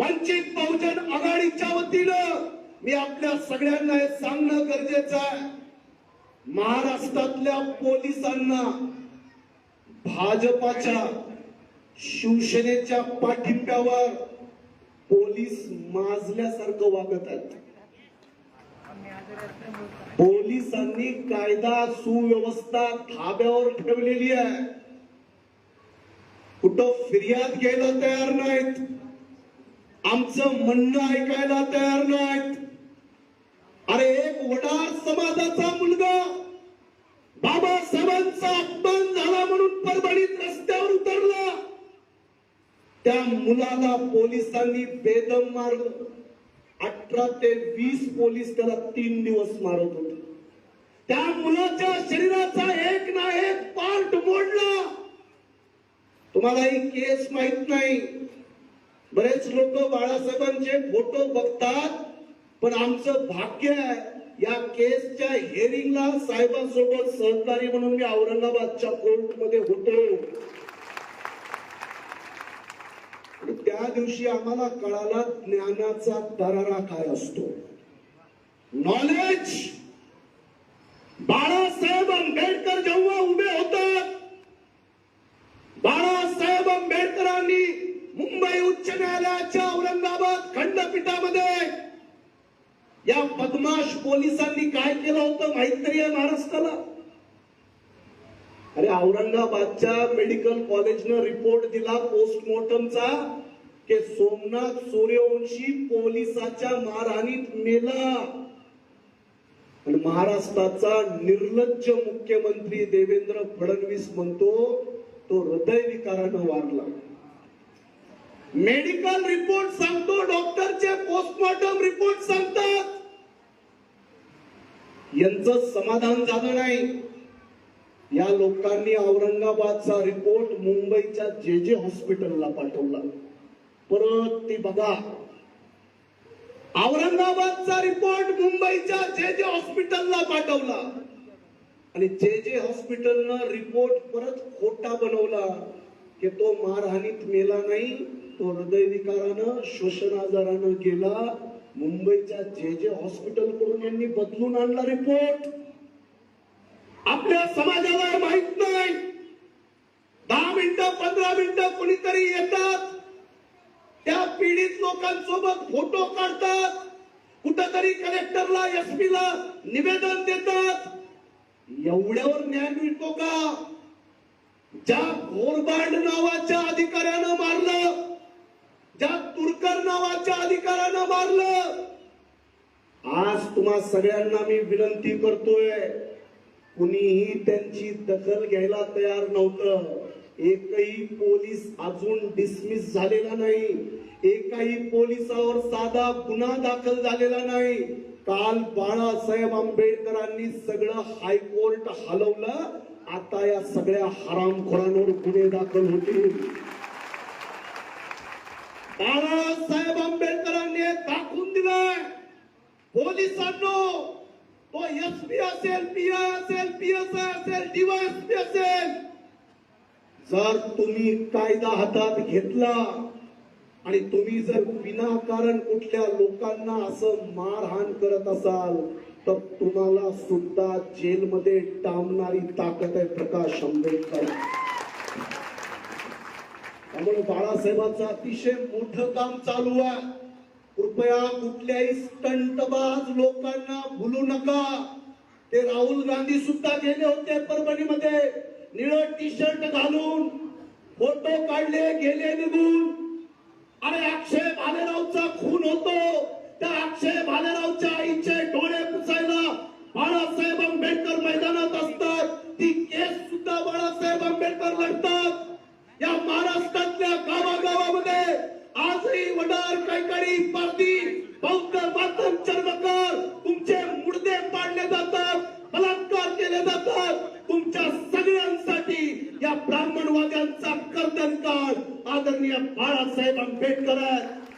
वंचित बहुजन आघाडीच्या वतीनं मी आपल्या सगळ्यांना हे सांगणं गरजेचं आहे. महाराष्ट्रातल्या पोलिसांना भाजपाच्या शिवसेनेच्या पाठिंब्यावर पोलीस माजल्यासारखं वागत आहेत. पोलिसांनी कायदा सुव्यवस्था धाब्यावर ठेवलेली आहे. कुठं फिर्याद घ्यायला तयार नाहीत. आमचं म्हणणं ऐकायला तयार नाहीत. अरे एक वडार समाजाचा मुलगा बाबासाहेबांचा अपमान झाला म्हणून परभणीत रस्त्यावर उतरला. त्या मुलाला पोलिसांनी बेदम मारलं. अठरा ते वीस पोलीस त्याला तीन दिवस मारत होते. त्या मुलाच्या शरीराचा एक ना एक पार्ट मोडला. तुम्हाला ही केस माहीत नाही. बरेच लोक बाळासाहेबांचे फोटो बघतात पण आमचं भाग्य आहे या केसच्या हेरिंगला साहेबांसोबत सहकारी म्हणून मी औरंगाबादच्या कोर्टमध्ये होतो. त्या दिवशी आम्हाला कळाला ज्ञानाचा तरारा काय असतो. नॉलेज बाळासाहेब आंबेडकर जेव्हा उभे होतात बाळासाहेब आंबेडकरांनी मुंबई उच्च न्यायालयाच्या औरंगाबाद खंडपीठामध्ये या बदमाश पोलिसांनी काय केलं होतं माहीत तरी आहे महाराष्ट्राला. अरे औरंगाबादच्या मेडिकल कॉलेजनं रिपोर्ट दिला पोस्टमॉर्टमचा की सोमनाथ सूर्यवंशी पोलिसाच्या मारहाणीत मेला. आणि महाराष्ट्राचा निर्लज्ज मुख्यमंत्री देवेंद्र फडणवीस म्हणतो तो हृदयविकारानं वारला. मेडिकल रिपोर्ट सांगतो डॉक्टरचे पोस्टमॉर्टम रिपोर्ट सांगतात. यांचं समाधान झालं नाही. या लोकांनी औरंगाबादचा रिपोर्ट मुंबईच्या जे जे हॉस्पिटलला पाठवला. परत ती बघा. औरंगाबादचा रिपोर्ट मुंबईच्या जे जे हॉस्पिटलला पाठवला. आणि जे जे हॉस्पिटलनं रिपोर्ट परत खोटा बनवला की तो मारहाणीत मेला नाही. तो हृदयविकारानं श्वसन आजारानं गेला. मुंबईच्या जे जे हॉस्पिटलकडून यांनी बदलून आणला रिपोर्ट. आपल्या समाजाला माहीत नाही. दहा मिनिटं पंधरा मिनिटं कोणीतरी येतात. त्या पीडित लोकांसोबत फोटो काढतात. कुठंतरी कलेक्टरला एसपी ला निवेदन देतात. एवढ्यावर न्याय मिळतो का? ज्या घोरबांड नावाच्या अधिकाऱ्यानं मारलं नावाच्या अधिकाऱ्यानं मारलं. आज तुम्हा सगळ्यांना मी विनंती करतोय कुणीही त्यांची दखल घ्यायला तयार नव्हतं. एकही पोलीस अजून डिसमिस झालेला नाही. एकाही पोलिसावर साधा गुन्हा दाखल झालेला नाही. काल बाळासाहेब आंबेडकरांनी सगळं हायकोर्ट हलवलं. आता या सगळ्या हरामखोरांवर गुन्हे दाखल होतील. बाळासाहेब आंबेडकरांनी दाखवून दिलंय. पोलिसांनो तो एस पी असेल पी आय असेल पी एस आय असेल डीवायएसपी असेल जर तुम्ही कायदा हातात घेतला आणि तुम्ही जर विनाकारण कुठल्या लोकांना असं मारहाण करत असाल तर तुम्हाला सुद्धा जेलमध्ये टांबणारी ताकद आहे प्रकाश आंबेडकर. त्यामुळे बाळासाहेबांचं अतिशय मोठं काम चालू आहे. कृपया कुठल्याही स्टंटबाज लोकांना भुलू नका. ते राहुल गांधी सुद्धा गेले होते परभणीमध्ये. निळ टी शर्ट घालून फोटो काढले गेले निघून. अरे अक्षय भालेरावचा खून होतो. त्या अक्षय भालेरावच्या आईचे कैकाडी पारदी बौद्ध वाचन चर्मकार तुमचे मुडदे पाडले जातात बलात्कार केले जातात. तुमच्या सगळ्यांसाठी या ब्राह्मणवाद्यांचा कर्तन काळ आदरणीय बाळासाहेब आंबेडकर आहेत.